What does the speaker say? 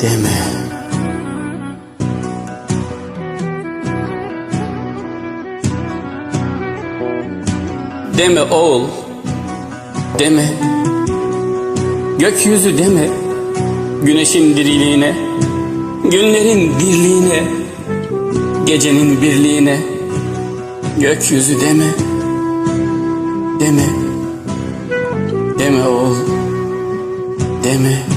deme. Deme oğul, deme. Gökyüzü deme, güneşin diriliğine, günlerin birliğine, gecenin birliğine. Gökyüzü deme, deme, deme oğul, deme.